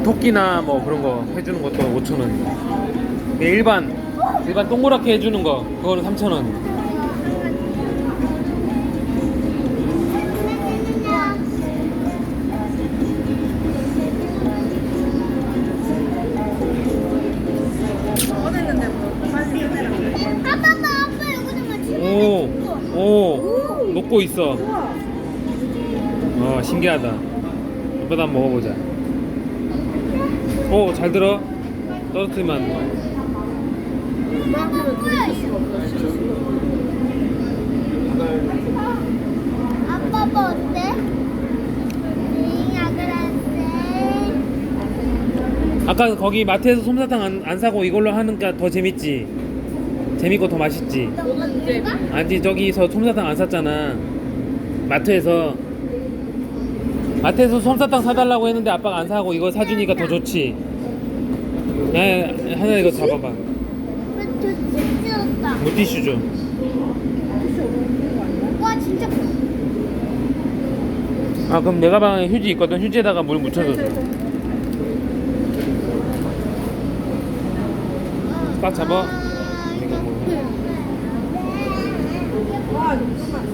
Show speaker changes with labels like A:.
A: 뭐 토끼나 뭐 그런 거 해주는 것도 5천 원. 일반 일반 동그랗게 해주는 거 그거는 3천 원. 오, 오, 녹고 있어. 어, 신기하다. 한번 먹어보자. 오, 잘 들어. 떨어뜨리면 안 돼.
B: 수가 없어. 수가.
C: 아빠 뭐 어때?
A: 아까 거기 마트에서 솜사탕 안, 안 사고 이걸로 하니까 더 재밌지? 재밌고 더 맛있지?
B: 이제
A: 아니 저기서 솜사탕 안 샀잖아 마트에서 마트에서 솜사탕 사달라고 했는데 아빠가 안 사고 이거 사주니까 더 좋지 야 하나 이거 잡아봐
C: 저 찢었다.
A: 물티슈 줘
C: 와 진짜.
A: 아 그럼 내 가방에 휴지 있거든 휴지에다가 물 묻혀줘 딱 잡아
C: 아, 이거.
B: 와, 잠깐만.